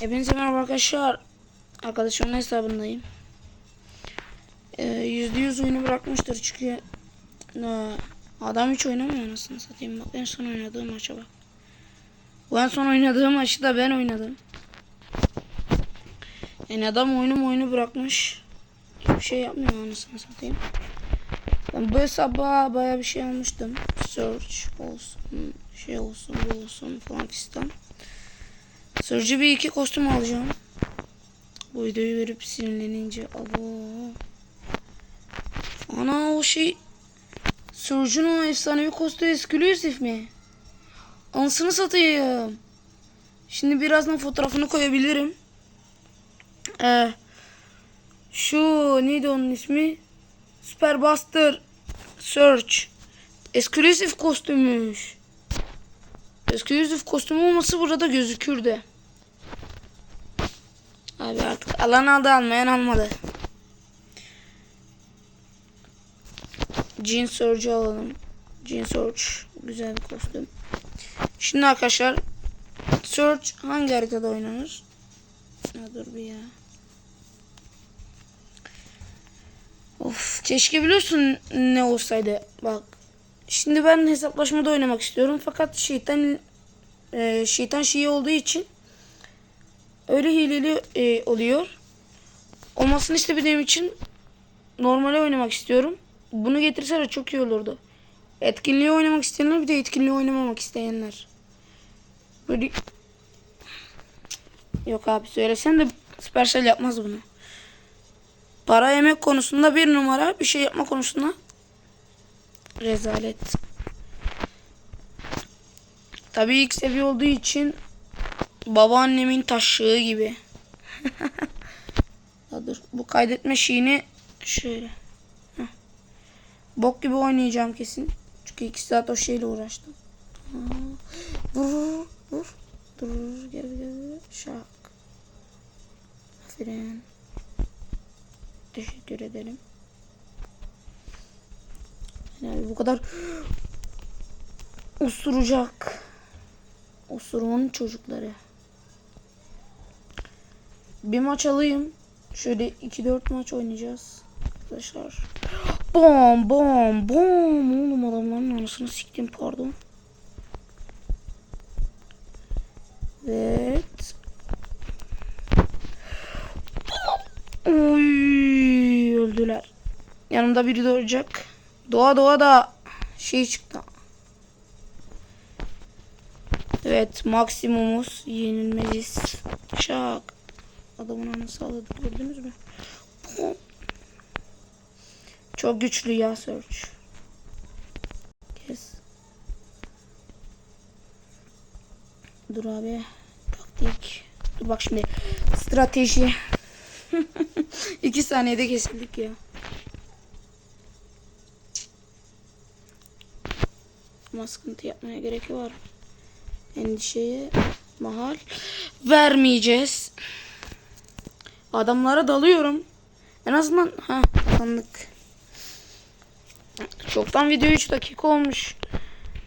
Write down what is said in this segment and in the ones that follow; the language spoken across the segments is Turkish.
Hepinize merhaba arkadaşlar. Arkadaşımın hesabındayım. Ee, Yüzde yüz oyunu bırakmıştır çünkü adam hiç oynamıyor anasını satayım. Bak en son oynadığım maça bak. Bu en son oynadığım maçı da ben oynadım. Yani adam oyunu oyunu bırakmış. Hiçbir şey yapmıyor anasını satayım. Ben bu hesaba baya bir şey almıştım. Search olsun, şey olsun, bu olsun falan fistan. Sırcı bir iki kostüm alacağım. Bu videoyu verip sinirlenince abo. Ana o şey Surge'un o efsanevi kostüm exclusive mi? Ansını satayım. Şimdi birazdan fotoğrafını koyabilirim. Ee, şu neydi onun ismi? Super Buster Search. Exclusive kostümmüş. Exclusive kostüm olması burada gözükür de. Abi artık alan aldı almayan almadı. Jean Surge'u alalım. Jean Surge güzel bir kostüm. Şimdi arkadaşlar Surge hangi haritada oynanır? Ya dur bir ya. Of keşke biliyorsun ne olsaydı. Bak Şimdi ben hesaplaşmada oynamak istiyorum fakat şeytan e, şeytan şeyi olduğu için öyle hileli e, oluyor. Olmasını istemediğim için normale oynamak istiyorum. Bunu getirseler çok iyi olurdu. Etkinliği oynamak isteyenler bir de etkinliği oynamamak isteyenler. Böyle Yok abi söylesen de Supercell yapmaz bunu. Para yemek konusunda bir numara, bir şey yapma konusunda Rezalet. Tabii ilk seviye olduğu için babaannemin taşığı gibi. ya dur bu kaydetme şeyini şöyle. Heh. Bok gibi oynayacağım kesin. Çünkü iki saat o şeyle uğraştım. Vur vur. Dur gel gel. Şak. Aferin. Teşekkür ederim. Yani bu kadar osuracak. Osurmanın çocukları. Bir maç alayım. Şöyle 2-4 maç oynayacağız. Arkadaşlar. Bom bom bom. Oğlum adamların anasını siktim pardon. Evet. Oy, öldüler. Yanımda biri doğacak. Doğa doğa da şey çıktı. Evet maksimumuz yenilmeyiz. Şak. Adamın anası sağladı gördünüz mü? Çok güçlü ya Search. Kes. Dur abi. Taktik. Dur bak şimdi. Strateji. İki saniyede kesildik ya. Ama sıkıntı yapmaya gerek var. Endişeye mahal vermeyeceğiz. Adamlara dalıyorum. En azından ha sandık. Çoktan video 3 dakika olmuş.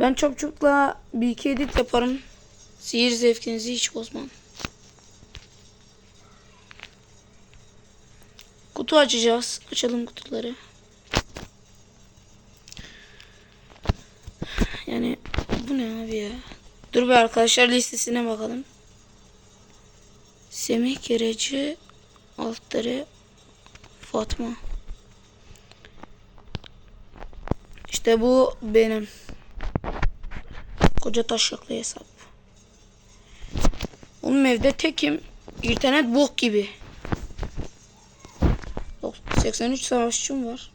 Ben çok çokla bir iki edit yaparım. Sihir zevkinizi hiç bozmam. Kutu açacağız. Açalım kutuları. Yani bu ne abi ya? Dur bir arkadaşlar listesine bakalım. Semih Kereci Altları Fatma. İşte bu benim. Koca taşaklı hesap. Onun evde tekim. İnternet bok gibi. 83 savaşçım var.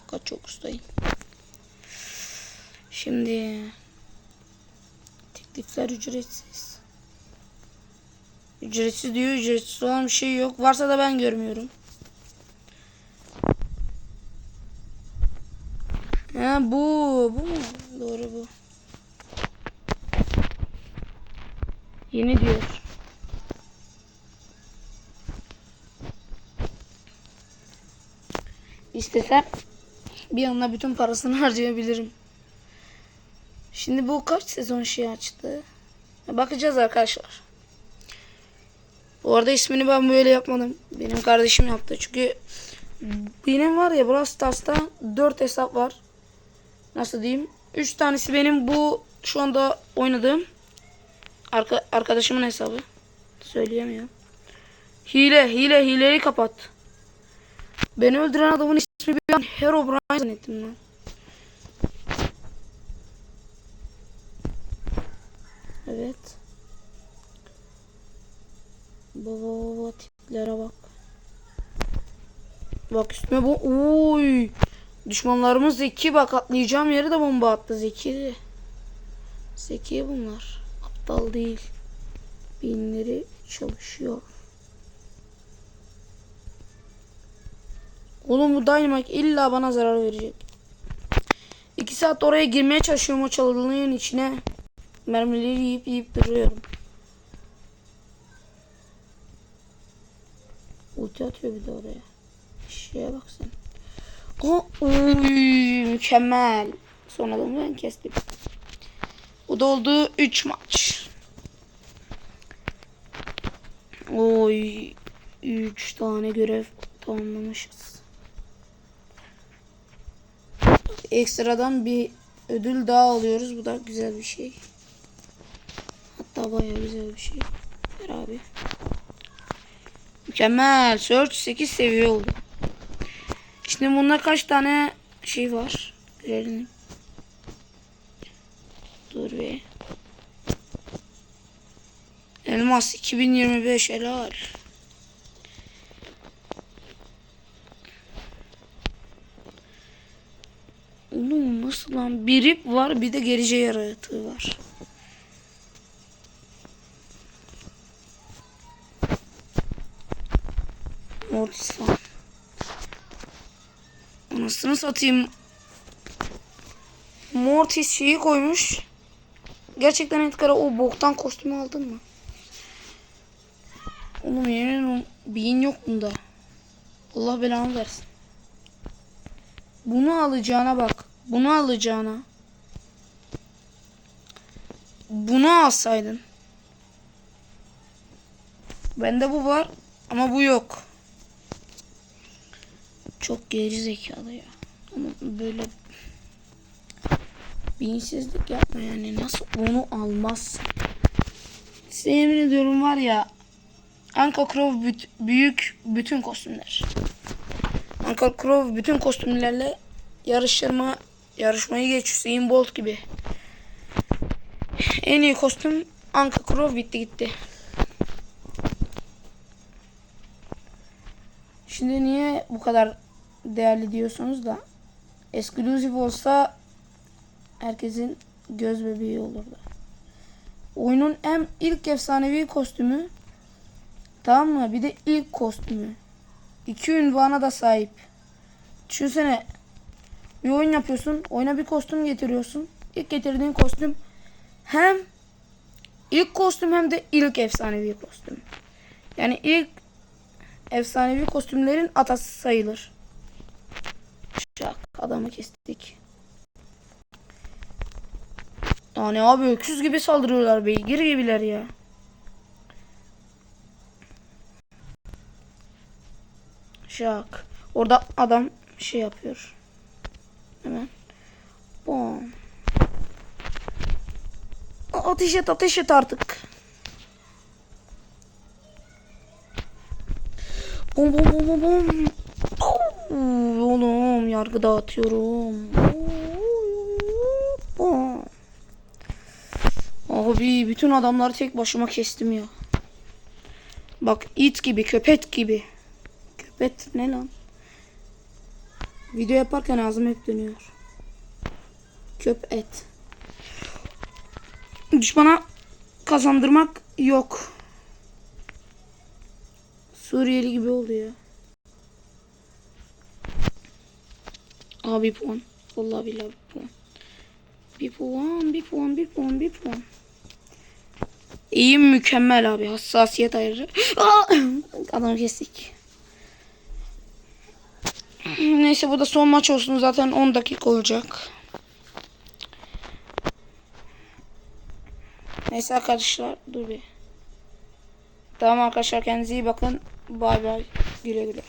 Fakat çok ustayım. Şimdi teklifler ücretsiz. Ücretsiz diyor. Ücretsiz olan bir şey yok. Varsa da ben görmüyorum. Ha bu. Bu mu? Doğru bu. Yeni diyor. İstesem bir anda bütün parasını harcayabilirim. Şimdi bu kaç sezon şey açtı? Bakacağız arkadaşlar. Bu arada ismini ben böyle yapmadım. Benim kardeşim yaptı. Çünkü benim var ya Brawl Stars'ta 4 hesap var. Nasıl diyeyim? 3 tanesi benim bu şu anda oynadığım arka, arkadaşımın hesabı. Söyleyemiyorum. Hile, hile, hileyi kapat. Beni öldüren adamın ismi bir an Herobrine zannettim lan. Evet. Baba baba tiplere bak. Bak üstüme bu. Oy. Düşmanlarımız zeki bak atlayacağım yere de bomba attı zeki. Zeki bunlar. Aptal değil. Binleri çalışıyor. Oğlum bu Dynamite illa bana zarar verecek. İki saat oraya girmeye çalışıyorum o çalılığın içine. Mermileri yiyip yiyip duruyorum. Ulti atıyor bir de oraya. Şeye bak sen. O, oy, mükemmel. Son adamı ben kestim. Bu da oldu 3 maç. Oy 3 tane görev tamamlamışız. Ekstradan bir ödül daha alıyoruz. Bu da güzel bir şey. Hatta bayağı güzel bir şey. Ver abi. Mükemmel. Search 8 seviye oldu. Şimdi bunda kaç tane şey var? Görelim. Dur be. Elmas 2025 helal. Oğlum nasıl lan? Bir ip var bir de gerice yaratığı var. Falan. Anasını satayım. Mortis şeyi koymuş. Gerçekten Edgar'a o boktan kostümü aldın mı? Oğlum yemin beyin yok bunda. Allah belanı versin. Bunu alacağına bak. Bunu alacağına. Bunu alsaydın. Bende bu var ama bu yok. Çok geri zekalı ya. Ama böyle bilinçsizlik yapma yani. Nasıl onu almazsın? Size yemin ediyorum var ya Anka Crow büt- büyük bütün kostümler. Anka Crow bütün kostümlerle yarışma yarışmayı geç Usain Bolt gibi. En iyi kostüm Anka Crow bitti gitti. Şimdi niye bu kadar değerli diyorsunuz da exclusive olsa herkesin göz bebeği olurdu. Oyunun en ilk efsanevi kostümü tamam mı? Bir de ilk kostümü. İki ünvana da sahip. Düşünsene bir oyun yapıyorsun. Oyuna bir kostüm getiriyorsun. İlk getirdiğin kostüm hem ilk kostüm hem de ilk efsanevi kostüm. Yani ilk efsanevi kostümlerin atası sayılır. Şak adamı kestik. Yani abi öküz gibi saldırıyorlar beygir gibiler ya. Şak. Orada adam şey yapıyor. Hemen. Bom. Ateş et ateş et artık. Bom bom bom bom bom. Yargı dağıtıyorum. Abi bütün adamları tek başıma kestim ya. Bak it gibi köpek gibi. Köpek ne lan? Video yaparken ağzım hep dönüyor. Köp et. Düşmana kazandırmak yok. Suriyeli gibi oldu ya. Abi bir puan. Vallahi billahi bir puan. Bir puan, bir puan, bir puan, bir puan. İyi mükemmel abi. Hassasiyet ayarı. Aa! Adamı kestik. Neyse bu da son maç olsun. Zaten 10 dakika olacak. Neyse arkadaşlar dur bir. Tamam arkadaşlar kendinize iyi bakın. Bay bay. Güle güle.